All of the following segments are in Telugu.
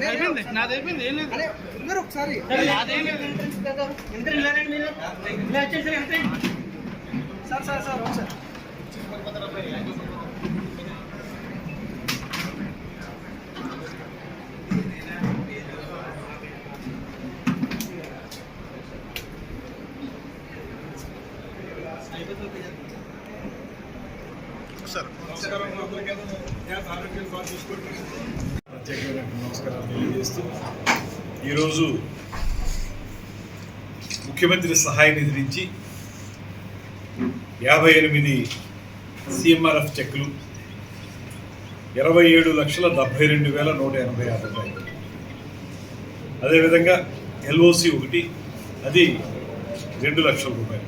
అయిపోయింది నాది అయిపోయింది ఏం లేదు అరే అందరూ ఒకసారి నాదేం లేదు సార్ సార్ సార్ ఒకసారి ప్రత్యేకమైన నమస్కారాలు తెలియజేస్తూ ఈరోజు ముఖ్యమంత్రి సహాయ నిధి నుంచి యాభై ఎనిమిది సిఎంఆర్ఎఫ్ చెక్కులు ఇరవై ఏడు లక్షల డెబ్బై రెండు వేల నూట ఎనభై ఆరు రూపాయలు. అదేవిధంగా ఎల్ఓసి ఒకటి అది రెండు లక్షల రూపాయలు.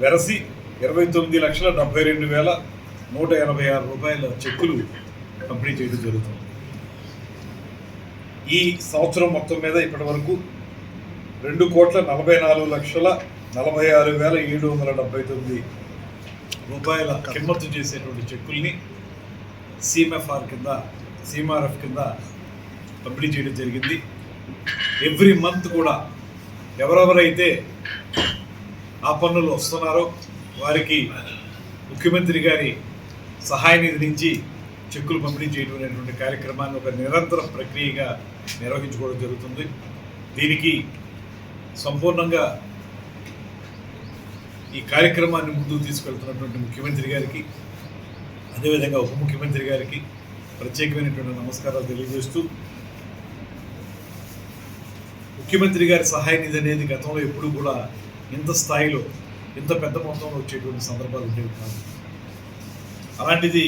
వెరసి ఇరవై తొమ్మిది లక్షల డెబ్బై రెండు వేల నూట ఎనభై ఆరు రూపాయల చెక్కులు పంపిణీ చేయడం జరుగుతుంది. ఈ సంవత్సరం మొత్తం మీద ఇప్పటి వరకు రెండు కోట్ల నలభై నాలుగు లక్షల నలభై ఆరు వేల ఏడు వందల డెబ్బై తొమ్మిది రూపాయల కిమ్మత్తు చేసేటువంటి చెక్కుల్ని సిఎంఎఫ్ఆర్ కింద సిఎంఆర్ఎఫ్ కింద పంపిణీ చేయడం జరిగింది. ఎవ్రీ మంత్ కూడా ఎవరెవరైతే ఆ పన్నులు వస్తున్నారో వారికి ముఖ్యమంత్రి గారి సహాయ నిధి నుంచి చెక్కులు పంపిణీ చేయటమైనటువంటి కార్యక్రమాన్ని ఒక నిరంతర ప్రక్రియగా నిర్వహించుకోవడం జరుగుతుంది. దీనికి సంపూర్ణంగా ఈ కార్యక్రమాన్ని ముందుకు తీసుకెళ్తున్నటువంటి ముఖ్యమంత్రి గారికి అదేవిధంగా ఉప ముఖ్యమంత్రి గారికి ప్రత్యేకమైనటువంటి నమస్కారాలు తెలియజేస్తూ ముఖ్యమంత్రి గారి సహాయ నిధి అనేది గతంలో ఎప్పుడూ కూడా ఇంత స్థాయిలో ఇంత పెద్ద మొత్తంలో వచ్చేటువంటి సందర్భాలు ఉండేవి కాదు. అలాంటిది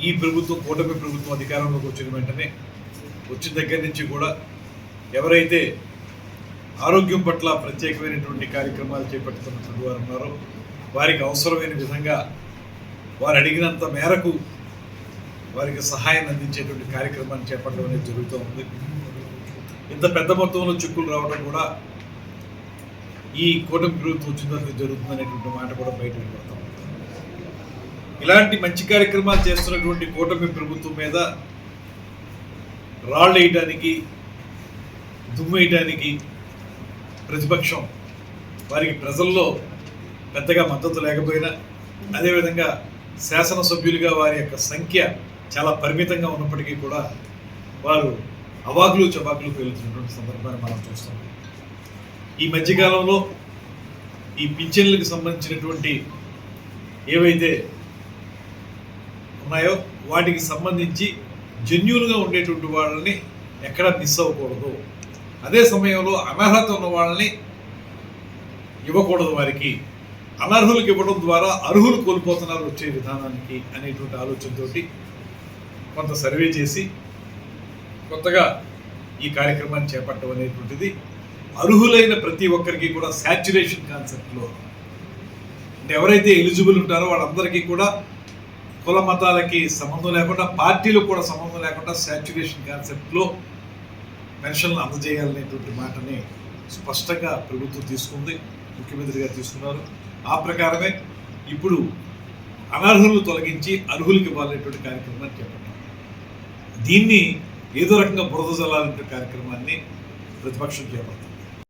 ఈ ప్రభుత్వం కూటమి ప్రభుత్వం అధికారంలోకి వచ్చిన వెంటనే వచ్చిన దగ్గర నుంచి కూడా ఎవరైతే ఆరోగ్యం పట్ల ప్రత్యేకమైనటువంటి కార్యక్రమాలు చేపడుతున్నటువంటి వారు ఉన్నారో వారికి అవసరమైన విధంగా వారు అడిగినంత మేరకు వారికి సహాయం అందించేటువంటి కార్యక్రమాన్ని చేపట్టడం అనేది జరుగుతూ ఉంది. ఇంత పెద్ద మొత్తంలో చిక్కులు రావడం కూడా ఈ కూటమి ప్రభుత్వం వచ్చిన తర్వాత జరుగుతుంది అనేటువంటి మాట కూడా బయట వినపడతాం ఇలాంటి మంచి కార్యక్రమాలు చేస్తున్నటువంటి కూటమి ప్రభుత్వం మీద రాళ్ళు వేయటానికి దుమ్ము వేయటానికి ప్రతిపక్షం వారికి ప్రజల్లో పెద్దగా మద్దతు లేకపోయినా అదేవిధంగా శాసనసభ్యులుగా వారి యొక్క సంఖ్య చాలా పరిమితంగా ఉన్నప్పటికీ కూడా వారు అవాకులు చవాకులు పేలుతున్నటువంటి సందర్భాన్ని మనం చూస్తాం ఈ మధ్యకాలంలో ఈ పింఛన్లకు సంబంధించినటువంటి ఏవైతే ఉన్నాయో వాటికి సంబంధించి జెన్యున్గా ఉండేటువంటి వాళ్ళని ఎక్కడ మిస్ అవ్వకూడదు. అదే సమయంలో అనర్హత ఉన్న వాళ్ళని ఇవ్వకూడదు వారికి. అనర్హులకు ఇవ్వడం ద్వారా అర్హులు కోల్పోతున్నారు వచ్చే విధానానికి అనేటువంటి ఆలోచనతోటి కొంత సర్వే చేసి కొత్తగా ఈ కార్యక్రమాన్ని చేపట్టడం అనేటువంటిది అర్హులైన ప్రతి ఒక్కరికి కూడా శాచ్యురేషన్ కాన్సెప్ట్లో అంటే ఎవరైతే ఎలిజిబుల్ ఉంటారో వాళ్ళందరికీ కూడా కుల మతాలకి సంబంధం లేకుండా పార్టీలు కూడా సంబంధం లేకుండా శాచ్యురేషన్ కాన్సెప్ట్లో పెన్షన్లు అందజేయాలనేటువంటి మాటని స్పష్టంగా ప్రభుత్వం తీసుకుంది ముఖ్యమంత్రి గారు తీసుకున్నారు. ఆ ప్రకారమే ఇప్పుడు అనర్హులను తొలగించి అర్హులకి ఇవ్వాలనేటువంటి కార్యక్రమాన్ని చెప్పండి దీన్ని ఏదో రకంగా బురద జల్లాలనే కార్యక్రమాన్ని ప్రతిపక్షం చేపడుతుంది.